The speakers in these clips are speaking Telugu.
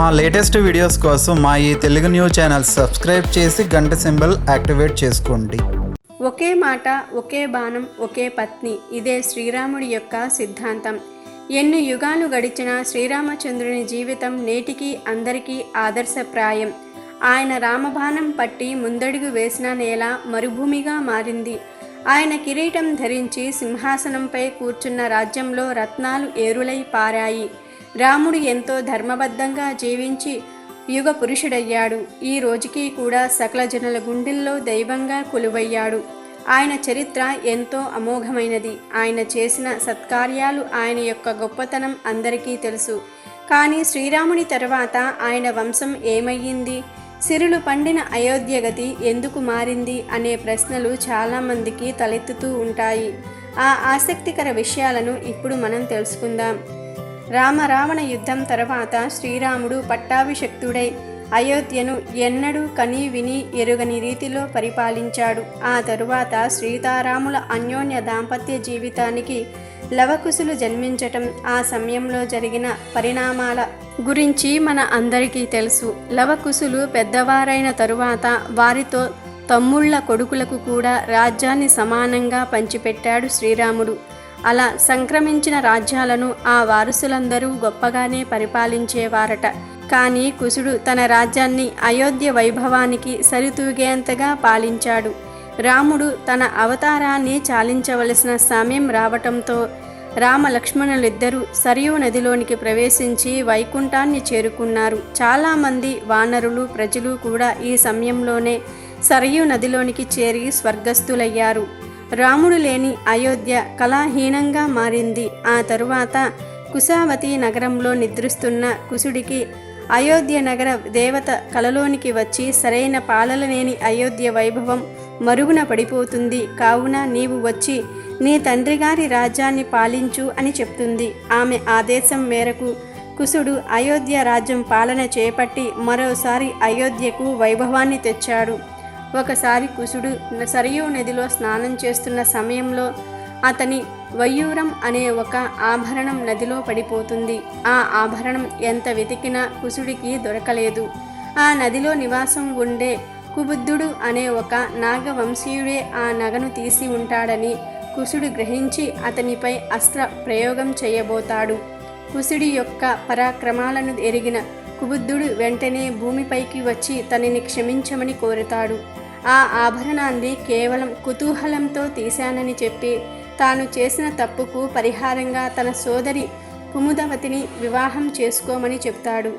మా లేటెస్ట్ వీడియోస్ కోసం మా ఈ తెలుగు న్యూస్ ఛానల్ సబ్స్క్రైబ్ చేసి గంట సింబల్ యాక్టివేట్ చేసుకోండి. ఒకే మాట ఒకే బాణం ఒకే పత్ని ఇదే శ్రీరాముడి యొక్క సిద్ధాంతం. ఎన్ని యుగాలు గడిచినా శ్రీరామచంద్రుని జీవితం నేటికి అందరికీ ఆదర్శప్రాయం. ఆయన రామబాణం పట్టి ముందడుగు వేసిన నేల మరుభూమిగా మారింది. ఆయన కిరీటం ధరించి సింహాసనంపై కూర్చున్న రాజ్యంలో రత్నాలు ఏరులై పారాయి. రాముడు ఎంతో ధర్మబద్ధంగా జీవించి యుగ పురుషుడయ్యాడు. ఈ రోజుకి కూడా సకల జనుల గుండెల్లో దైవంగా కొలువయ్యాడు. ఆయన చరిత్ర ఎంతో అమోఘమైనది. ఆయన చేసిన సత్కార్యాలు ఆయన యొక్క గొప్పతనం అందరికీ తెలుసు. కానీ శ్రీరాముని తర్వాత ఆయన వంశం ఏమయ్యింది? సిరులు పండిన అయోధ్య గతి ఎందుకు మారింది? అనే ప్రశ్నలు చాలామందికి తలెత్తుతూ ఉంటాయి. ఆ ఆసక్తికర విషయాలను ఇప్పుడు మనం తెలుసుకుందాం. రామరావణ యుద్ధం తర్వాత శ్రీరాముడు పట్టాభిషక్తుడై అయోధ్యను ఎన్నడూ కని విని ఎరుగని రీతిలో పరిపాలించాడు. ఆ తరువాత సీతారాముల అన్యోన్య దాంపత్య జీవితానికి లవకుశులు జన్మించటం ఆ సమయంలో జరిగిన పరిణామాల గురించి మన అందరికీ తెలుసు. లవకుశులు పెద్దవారైన తరువాత వారితో తమ్ముళ్ళ కొడుకులకు కూడా రాజ్యాన్ని సమానంగా పంచిపెట్టాడు శ్రీరాముడు. అలా సంక్రమించిన రాజ్యాలను ఆ వారసులందరూ గొప్పగానే పరిపాలించేవారట. కానీ కుశుడు తన రాజ్యాన్ని అయోధ్య వైభవానికి సరితూగేంతగా పాలించాడు. రాముడు తన అవతారాన్ని చాలించవలసిన సమయం రావటంతో రామ లక్ష్మణులిద్దరూ సరియు నదిలోనికి ప్రవేశించి వైకుంఠాన్ని చేరుకున్నారు. చాలామంది వానరులు ప్రజలు కూడా ఈ సమయంలోనే సరయూ నదిలోనికి చేరి స్వర్గస్థులయ్యారు. రాముడు లేని అయోధ్య కళాహీనంగా మారింది. ఆ తరువాత కుశావతి నగరంలో నిద్రిస్తున్న కుశుడికి అయోధ్య నగర దేవత కలలోనికి వచ్చి సరైన పాలన లేని అయోధ్య వైభవం మరుగున పడిపోతుంది. కావున నీవు వచ్చి నీ తండ్రి గారి రాజ్యాన్ని పాలించు అని చెప్తుంది. ఆమె ఆదేశం మేరకు కుశుడు అయోధ్య రాజ్యం పాలన చేపట్టి మరోసారి అయోధ్యకు వైభవాన్ని తెచ్చాడు. ఒకసారి కుశుడు సరయూ నదిలో స్నానం చేస్తున్న సమయంలో అతని వయ్యూరం అనే ఒక ఆభరణం నదిలో పడిపోతుంది. ఆ ఆభరణం ఎంత వెతికినా కుశుడికి దొరకలేదు. ఆ నదిలో నివాసం ఉండే కుబుద్ధుడు అనే ఒక నాగవంశీయుడే ఆ నగను తీసి ఉంటాడని కుశుడు గ్రహించి అతనిపై అస్త్ర ప్రయోగం చేయబోతాడు. కుశుడి యొక్క పరాక్రమాలను ఎరిగిన కుబుద్ధుడు వెంటనే భూమిపైకి వచ్చి తనని క్షమించమని కోరుతాడు. ఆ ఆభరణాన్ని కేవలం కుతూహలంతో తీశానని చెప్పి తాను చేసిన తప్పుకు పరిహారంగా తన సోదరి కుముదవతిని వివాహం చేసుకోమని చెప్తాడు.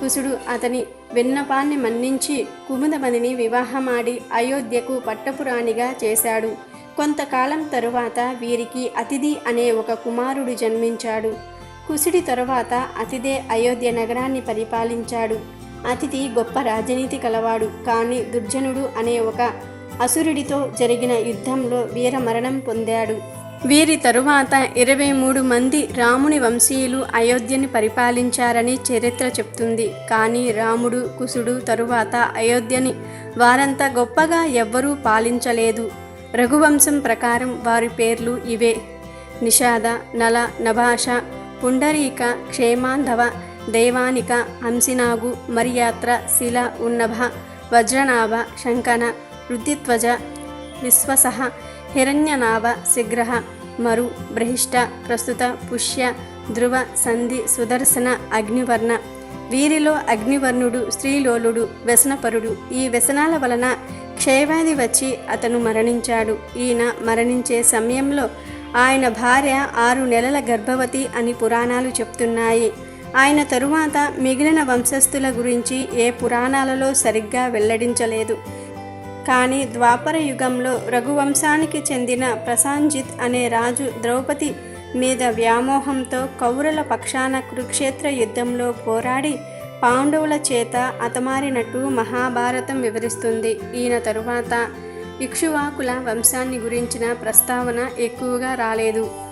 కుసుడు అతని విన్నపాన్ని మన్నించి కుముదవతిని వివాహమాడి అయోధ్యకు పట్టపురాణిగా చేశాడు. కొంతకాలం తరువాత వీరికి అతిథి అనే ఒక కుమారుడు జన్మించాడు. కుసుడి తరువాత అతిదే అయోధ్య నగరాన్ని పరిపాలించాడు. అతిథి గొప్ప రాజనీతి కలవాడు. కానీ దుర్జనుడు అనే ఒక అసురుడితో జరిగిన యుద్ధంలో వీర మరణం పొందాడు. వీరి తరువాత ఇరవై మూడు మంది రాముని వంశీయులు అయోధ్యని పరిపాలించారని చరిత్ర చెప్తుంది. కానీ రాముడు కుసుడు తరువాత అయోధ్యని వారంత గొప్పగా ఎవ్వరూ పాలించలేదు. రఘువంశం ప్రకారం వారి పేర్లు ఇవే. నిషాద నల నభాష పుండరీక క్షేమాంధవ దైవానిక హంసినాగు మరియాత్ర శిల ఉన్నభ వజ్రనాభ శంకన రుద్ధిత్వజ విశ్వసహ హిరణ్యనాభ శిగ్రహ మరు బ్రహిష్ట ప్రస్తుత పుష్య ధ్రువ సంధి సుదర్శన అగ్నివర్ణ. వీరిలో అగ్నివర్ణుడు స్త్రీలోలుడు వ్యసనపరుడు. ఈ వ్యసనాల వలన క్షయవ్యాధి వచ్చి అతను మరణించాడు. ఈయన మరణించే సమయంలో ఆయన భార్య ఆరు నెలల గర్భవతి అని పురాణాలు చెప్తున్నాయి. ఆయన తరువాత మిగిలిన వంశస్థుల గురించి ఏ పురాణాలలో సరిగ్గా వెల్లడించలేదు. కానీ ద్వాపర యుగంలో రఘువంశానికి చెందిన ప్రశాంజిత్ అనే రాజు ద్రౌపది మీద వ్యామోహంతో కౌరల పక్షాన కురుక్షేత్ర యుద్ధంలో పోరాడి పాండవుల చేత అతమారినట్టు మహాభారతం వివరిస్తుంది. ఈయన తరువాత ఇక్షువాకుల వంశాన్ని గురించిన ప్రస్తావన ఎక్కువగా రాలేదు.